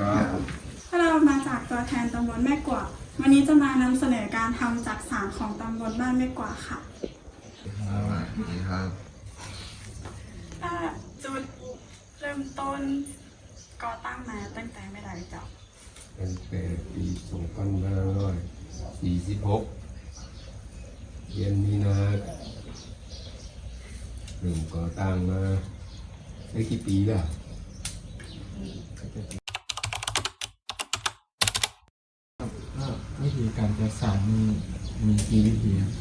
ครับถ้าเรามาจากตัวแทนตำบลแม่กวาดวันนี้จะมานำเสนอการทำจักสารของตำบลบ้านแม่กวาดค่ะสวัสดีครับถ้าจุดเริ่มต้นก่อตั้งมาตั้งแต่ไม่ได้เจ้าเป็นแต่ปีสองพันห้าร้อยสี่สิบหกเดือนมีนาหนึ่งก่อตั้งมาได้กี่ปีแล้ว ก็วิ ธีการจัดสรรมีมีกี่วิธีครับ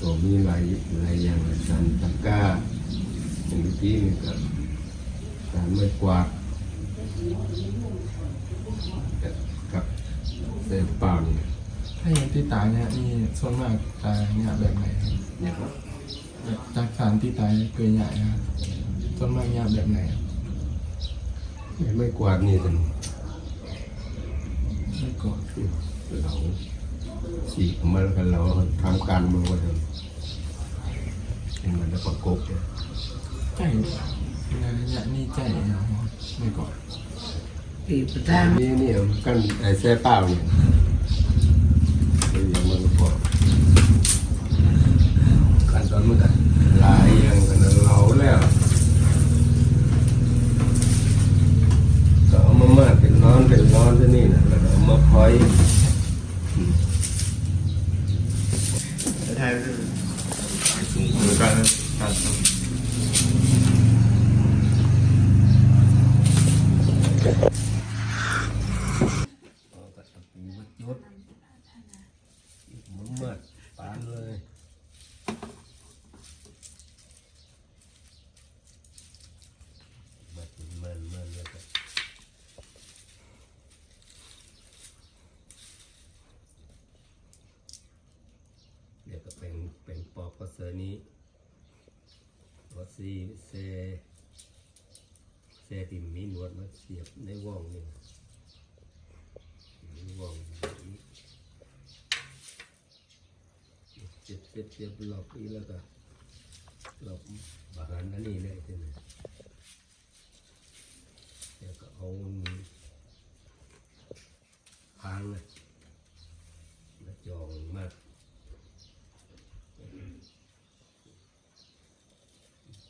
ตัวมีหลายหลายอย่างเลยการตะกร้าหนึ่งที่นี่กับการไม่กวาดกับเศษเปล่าเนี่ยถ้าอย่างที่ตายเนี่ยนี่ส่วนมากตายเนี่ยแบบไหนครับเนี่ยครับแบบจากสารที่ตายเกินใหญ่ครับส่วนมากเนี่ยแบบไหนครับไม่กวาดนี่สิไม่กด เราฉีกออกมาแล้วกันเราทำการมันก็จะเป็นเหมือนประกบเนี่ยใจในระยะนี้ใจครับไม่กดปีประดามนี่นี่กันไอ้แซ่เปล่าเนี่ยเป็นอย่างมันก็พอขั้นตอนมันก็ลายอย่างกันเราแล้วก็เอามามาดเป็นร้อนเป็นร้อนที่นี่นะแล้วก็เอามาพอย ไทยสูงมือกันการเอากระตะปูมาจุดมันมาดปานเลยมาเป็นมันมันแล้วก็ เดี๋ยวก็เป็นเป็นปอกก็เซอร์ นี้วัดซีเซเซติมมีหนวดมาเสียบในว่องนี่ในว่องนี้เสียบเสียบเสียบหลอกนี้แล้วก็หลอกบาหารนั่นนี่เลยใช่ไหมเดี๋ยวก็เอาพางนะแล้วจองมาก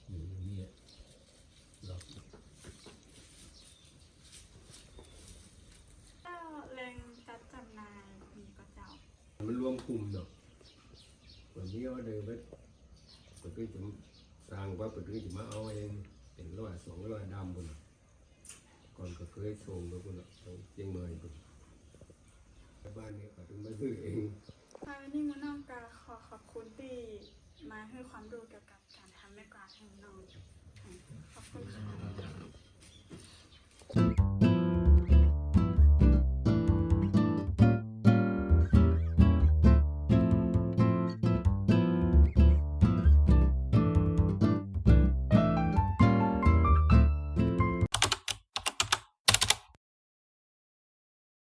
อยู่เนี่ยเรา ถ้าแรงจัดจำหนายมีก็เจ้า มันรวมกลุ่มเนาะวันนี้ว่าเดินไปเปิดก็จะส ร้างว่าเปิดก็จะมาเอาเองเป็นร้อยสองร้อยดำบนน่ะก่อนก็เคยส่งไปคนละเอาเชียงใหม่คนบ้านนี้ก็ถึงมาซื้อเองค่ะวันนี้มุน้องกาขอขอบคุณที่มาให้ความรู้เกี่ยวกับการทำแม่กวาดให้น้อง